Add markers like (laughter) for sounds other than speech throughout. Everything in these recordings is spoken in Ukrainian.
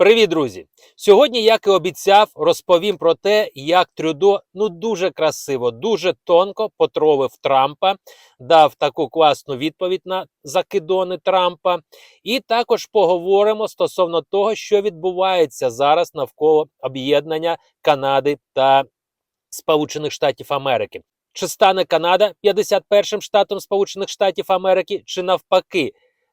Привіт, друзі! Сьогодні, як і обіцяв, розповім про те, як Трюдо ну дуже красиво, дуже тонко потровив Трампа, дав таку класну відповідь на закидони Трампа. І також поговоримо стосовно того, що відбувається зараз навколо об'єднання Канади та Сполучених Штатів Америки. Чи стане Канада 51-м штатом Сполучених Штатів Америки, чи навпаки,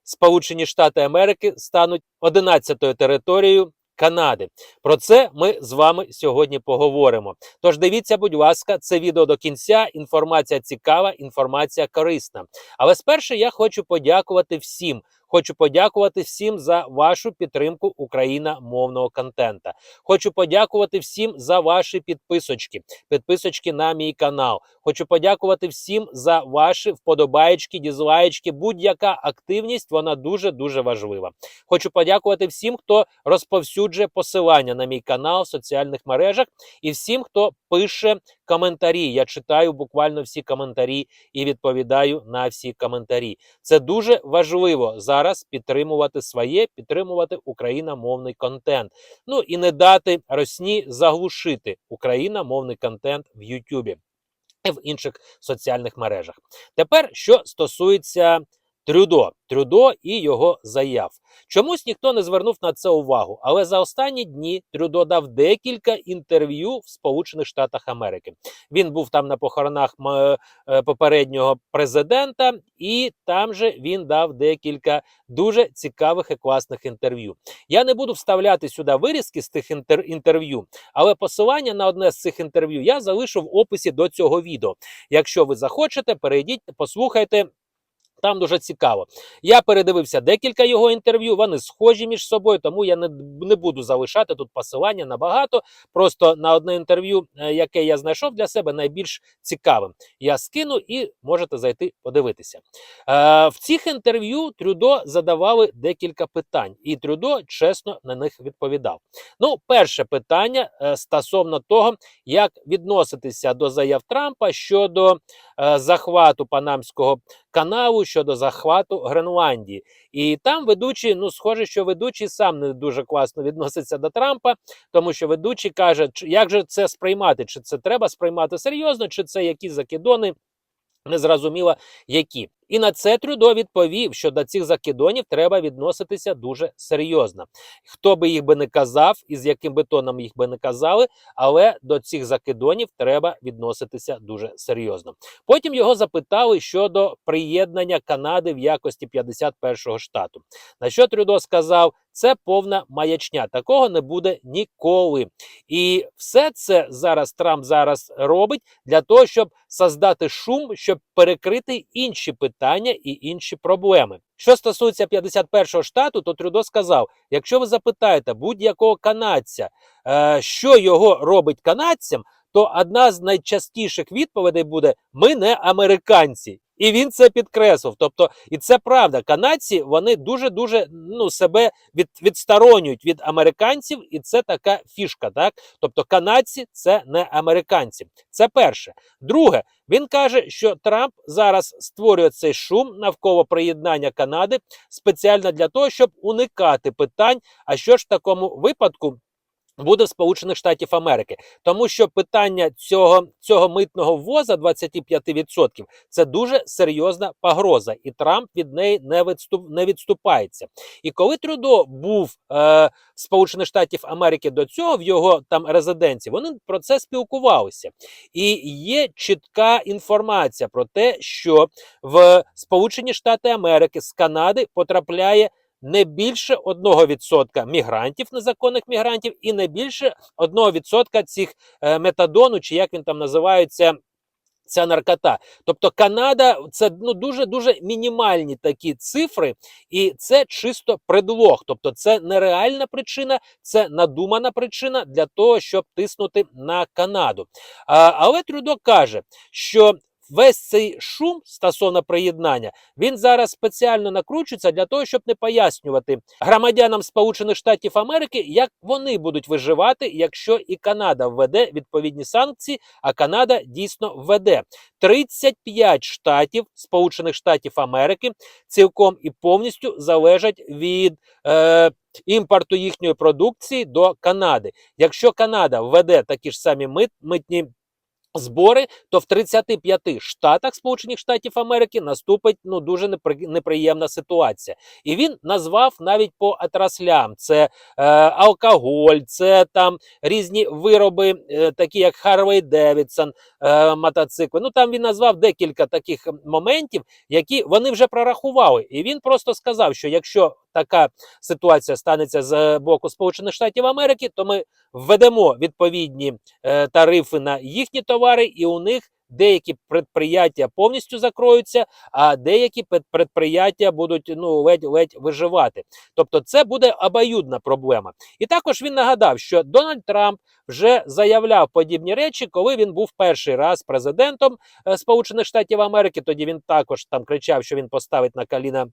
Сполучені Штати Америки стануть 11-ю територією Канади. Про це ми з вами сьогодні поговоримо. Тож дивіться, будь ласка, це відео до кінця. Інформація цікава, інформація корисна. Але спершу я хочу подякувати всім. Хочу подякувати всім за вашу підтримку україномовного контента. Хочу подякувати всім за ваші підписочки, підписочки на мій канал. Хочу подякувати всім за ваші вподобаєчки, дізлаєчки. Будь-яка активність вона дуже дуже важлива. Хочу подякувати всім, хто розповсюджує посилання на мій канал в соціальних мережах, і всім, хто пише коментарі. Я читаю буквально всі коментарі і відповідаю на всі коментарі. Це дуже важливо зараз підтримувати своє, підтримувати україномовний контент. Ну і не дати Росні заглушити україномовний контент в Ютубі і в інших соціальних мережах. Тепер, що стосується Трюдо, Трюдо і його заяв. Чомусь ніхто не звернув на це увагу, але за останні дні Трюдо дав декілька інтерв'ю в Сполучених Штатах Америки. Він був там на похоронах е, попереднього президента, і там же він дав декілька дуже цікавих і класних інтерв'ю. Я не буду вставляти сюди вирізки з тих інтерв'ю, але посилання на одне з цих інтерв'ю я залишу в описі до цього відео. Якщо ви захочете, перейдіть, послухайте. Там дуже цікаво. Я передивився декілька його інтерв'ю. Вони схожі між собою, тому я не, не буду залишати тут посилання на багато. Просто на одне інтерв'ю, е, яке я знайшов для себе, найбільш цікавим. Я скину і можете зайти подивитися. Е, в цих інтерв'ю Трюдо задавали декілька питань, і Трюдо чесно на них відповідав. Ну, перше питання е, стосовно того, як відноситися до заяв Трампа щодо е, захвату Панамського каналу щодо захвату Гренландії. І там ведучий, ну схоже, що ведучий сам не дуже класно відноситься до Трампа, тому що ведучий каже, як же це сприймати? Чи це треба сприймати серйозно, чи це якісь закидони? Незрозуміло які. І на це Трюдо відповів, що до цих закидонів треба відноситися дуже серйозно. Хто би їх би не казав, і з яким би тоном їх би не казали, але до цих закидонів треба відноситися дуже серйозно. Потім його запитали щодо приєднання Канади в якості 51-го штату. На що Трюдо сказав, це повна маячня. Такого не буде ніколи. І все це зараз Трамп зараз робить для того, щоб создати шум, щоб перекрити інші питання і інші проблеми. Що стосується 51-го штату, то Трюдо сказав: якщо ви запитаєте будь-якого канадця, е, що його робить канадцям, то одна з найчастіших відповідей буде: ми не американці. І він це підкреслив. Тобто, і це правда. Канадці вони дуже дуже ну себе від, відсторонюють від американців, і це така фішка. Так, тобто, канадці це не американці. Це перше. Друге, він каже, що Трамп зараз створює цей шум навколо приєднання Канади спеціально для того, щоб уникати питань. А що ж в такому випадку? Буде в Сполучених Штатів Америки, тому що питання цього цього митного ввоза 25% це дуже серйозна погроза, і Трамп від неї не відступ не відступається. І коли Трюдо був е, Сполучених Штатів Америки до цього в його там резиденції, вони про це спілкувалися. І є чітка інформація про те, що в Сполучені Штати Америки з Канади потрапляє не більше 1% мігрантів, незаконних мігрантів, і не більше 1% цих е, метадону, чи як він там називається. Ця наркота, тобто Канада, це ну дуже дуже мінімальні такі цифри, і це чисто предлог. Тобто, це нереальна причина, це надумана причина для того, щоб тиснути на Канаду. А, але Трюдо каже, що весь цей шум стосовно приєднання він зараз спеціально накручується для того, щоб не пояснювати громадянам Сполучених Штатів Америки, як вони будуть виживати, якщо і Канада введе відповідні санкції, а Канада дійсно введе 35 штатів Сполучених Штатів Америки цілком і повністю залежать від е, імпорту їхньої продукції до Канади. Якщо Канада введе такі ж самі мит, митні збори, то в 35 штатах Сполучених Штатів Америки наступить ну дуже непри- неприємна ситуація. І він назвав навіть по отраслям: це е, алкоголь, це там різні вироби, е, такі як Harley Davidson, е, мотоцикли. Ну там він назвав декілька таких моментів, які вони вже прорахували. І він просто сказав, що якщо така ситуація станеться з боку Сполучених Штатів Америки, то ми введемо відповідні е, тарифи на їхні товари, і у них деякі предприяття повністю закроються, а деякі предприяття будуть ну ледь-ледь виживати. Тобто, це буде обоюдна проблема. І також він нагадав, що Дональд Трамп вже заявляв подібні речі, коли він був перший раз президентом е, Сполучених Штатів Америки. Тоді він також там кричав, що він поставить на коліна.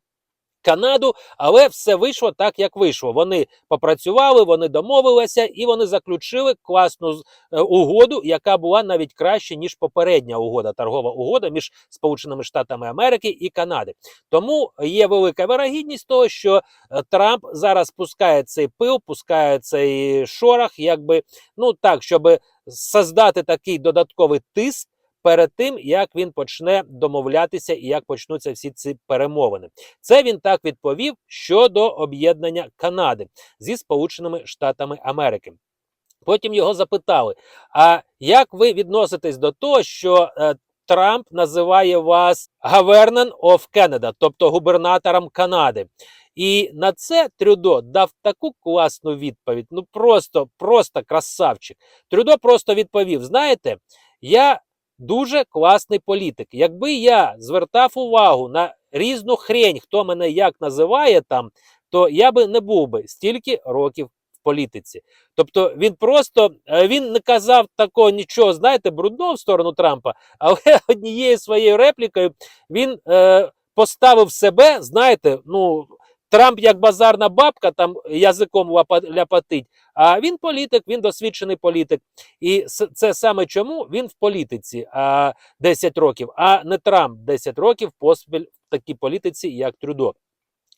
Канаду, але все вийшло так, як вийшло. Вони попрацювали, вони домовилися і вони заключили класну е, угоду, яка була навіть краще ніж попередня угода, торгова угода між Сполученими Штатами Америки і Канади. Тому є велика вирогідність того, що е, Трамп зараз пускає цей пил, пускає цей шорох, якби ну так, щоб создати такий додатковий тиск. Перед тим як він почне домовлятися і як почнуться всі ці перемовини, це він так відповів щодо об'єднання Канади зі Сполученими Штатами Америки. Потім його запитали: а як ви відноситесь до того, що е, Трамп називає вас Governor of Canada, тобто губернатором Канади? І на це Трюдо дав таку класну відповідь. Ну просто, просто красавчик. Трюдо просто відповів: знаєте, я дуже класний політик. Якби я звертав увагу на різну хрень, хто мене як називає там, то я би не був би стільки років в політиці. Тобто він просто е, він не казав такого нічого, знаєте, брудного в сторону Трампа, (laughs) але однією своєю реплікою він е, поставив себе, знаєте, ну. Трамп як базарна бабка, там язиком ляпатить, а він політик, він досвідчений політик. І це саме чому він в політиці а, 10 років, а не Трамп 10 років поспіль в такій політиці, як Трюдо.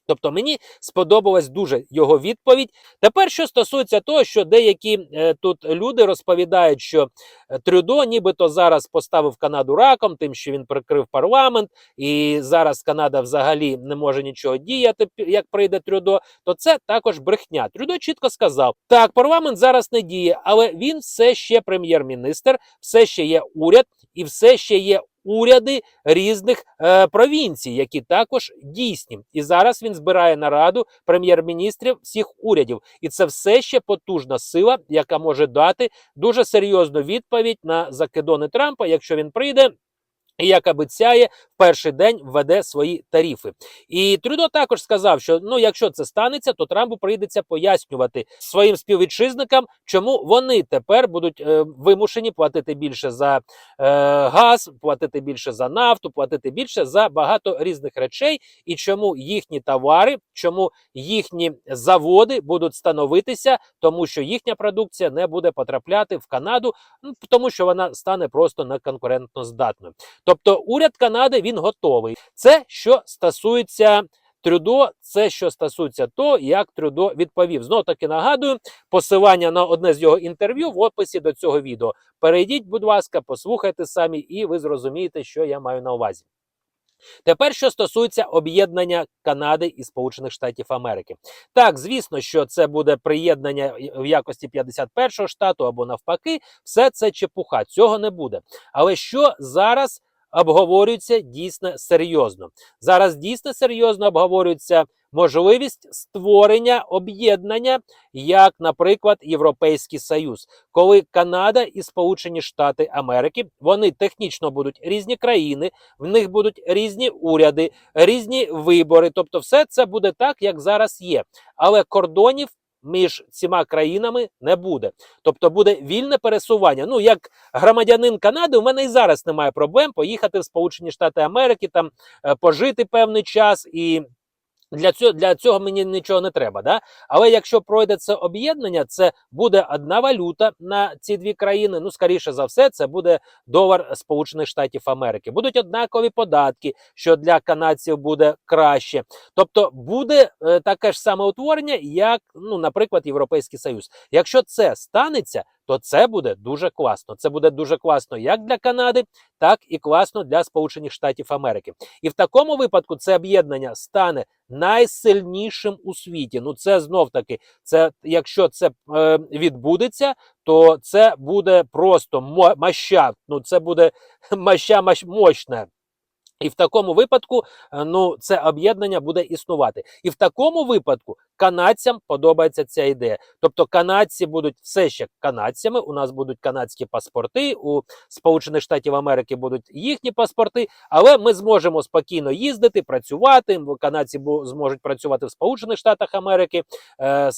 Тобто мені сподобалась дуже його відповідь. Тепер, що стосується того, що деякі е, тут люди розповідають, що е, Трюдо нібито зараз поставив Канаду раком, тим, що він прикрив парламент, і зараз Канада взагалі не може нічого діяти, як прийде Трюдо, то це також брехня. Трюдо чітко сказав: так, парламент зараз не діє, але він все ще прем'єр-міністр, все ще є уряд, і все ще є уряди різних е, провінцій, які також дійсні. І зараз він збирає нараду прем'єр-міністрів всіх урядів. І це все ще потужна сила, яка може дати дуже серйозну відповідь на закидони Трампа, якщо він прийде. Як обіцяє, в перший день введе свої тарифи. І Трюдо також сказав, що ну, якщо це станеться, то Трампу прийдеться пояснювати своїм співвітчизникам, чому вони тепер будуть е, вимушені платити більше за е, газ, платити більше за нафту, платити більше за багато різних речей, і чому їхні товари, чому їхні заводи будуть становитися, тому що їхня продукція не буде потрапляти в Канаду, ну, тому що вона стане просто неконкурентно здатною. Тобто уряд Канади він готовий. Це що стосується. Трюдо, це що стосується того, як Трюдо відповів. Знову таки нагадую, посилання на одне з його інтерв'ю в описі до цього відео. Перейдіть, будь ласка, послухайте самі, і ви зрозумієте, що я маю на увазі. Тепер, що стосується об'єднання Канади і Сполучених Штатів Америки, так звісно, що це буде приєднання в якості 51-го штату або навпаки, все це чепуха, цього не буде. Але що зараз обговорюється дійсно серйозно? Зараз дійсно серйозно обговорюється можливість створення об'єднання, як, наприклад, Європейський Союз, коли Канада і Сполучені Штати Америки вони технічно будуть різні країни, в них будуть різні уряди, різні вибори. Тобто, все це буде так, як зараз є. Але кордонів між цими країнами не буде. Тобто буде вільне пересування. Ну, як громадянин Канади, у мене і зараз немає проблем поїхати в Сполучені Штати Америки, там е, пожити певний час і. Для цього для цього мені нічого не треба, да? але якщо пройде це об'єднання, це буде одна валюта на ці дві країни. Ну, скоріше за все, це буде долар Сполучених Штатів Америки. Будуть однакові податки, що для канадців буде краще. Тобто буде е, таке ж саме утворення, як, ну, наприклад, Європейський Союз. Якщо це станеться, то це буде дуже класно. Це буде дуже класно як для Канади, так і класно для Сполучених Штатів Америки. І в такому випадку це об'єднання стане найсильнішим у світі. Ну це знов таки, це якщо це е, відбудеться, то це буде просто мо- маща. Ну це буде (laughs) маща мощ. І в такому випадку е, ну це об'єднання буде існувати. І в такому випадку канадцям подобається ця ідея. Тобто канадці будуть все ще канадцями. У нас будуть канадські паспорти, у Сполучених Штатів Америки будуть їхні паспорти, але ми зможемо спокійно їздити, працювати. Канадці зможуть працювати в Сполучених Штатах Америки. е, е,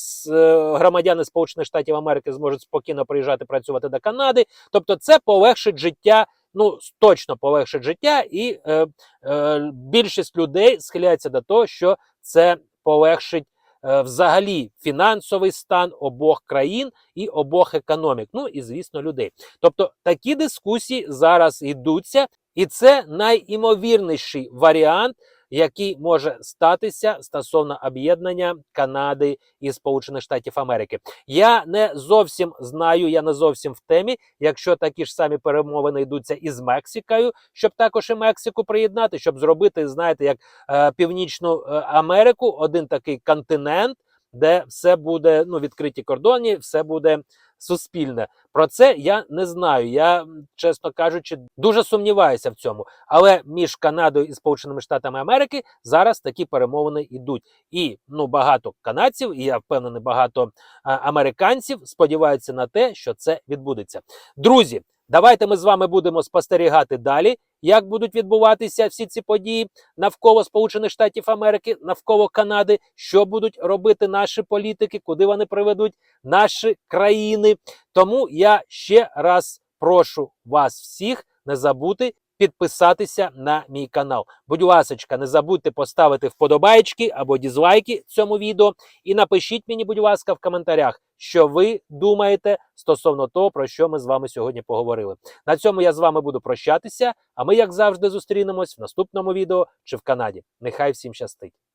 Громадяни Сполучених Штатів Америки зможуть спокійно приїжджати працювати до Канади. Тобто, це полегшить життя. Ну, точно полегшить життя, і е, е, більшість людей схиляється до того, що це полегшить е, взагалі фінансовий стан обох країн і обох економік. Ну і звісно, людей. Тобто такі дискусії зараз йдуться, і це найімовірніший варіант, який може статися стосовно об'єднання Канади і Сполучених Штатів Америки. Я не зовсім знаю, я не зовсім в темі. Якщо такі ж самі перемовини йдуться із Мексикою, щоб також і Мексику приєднати, щоб зробити, знаєте, як е, Північну е, Америку, один такий континент, де все буде ну, відкриті кордони, все буде суспільне. Про це я не знаю. Я, чесно кажучи, дуже сумніваюся в цьому. Але між Канадою і Сполученими Штатами Америки зараз такі перемовини йдуть. І ну багато канадців, і я впевнений, багато а, американців сподіваються на те, що це відбудеться. Друзі, давайте ми з вами будемо спостерігати далі, як будуть відбуватися всі ці події навколо Сполучених Штатів Америки, навколо Канади, що будуть робити наші політики, куди вони приведуть наші країни. Тому я ще раз прошу вас всіх не забути підписатися на мій канал. Будь ласочка, не забудьте поставити вподобайки або дізлайки цьому відео. І напишіть мені, будь ласка, в коментарях, що ви думаєте стосовно того, про що ми з вами сьогодні поговорили. На цьому я з вами буду прощатися. А ми, як завжди, зустрінемось в наступному відео чи в Канаді. Нехай всім щастить!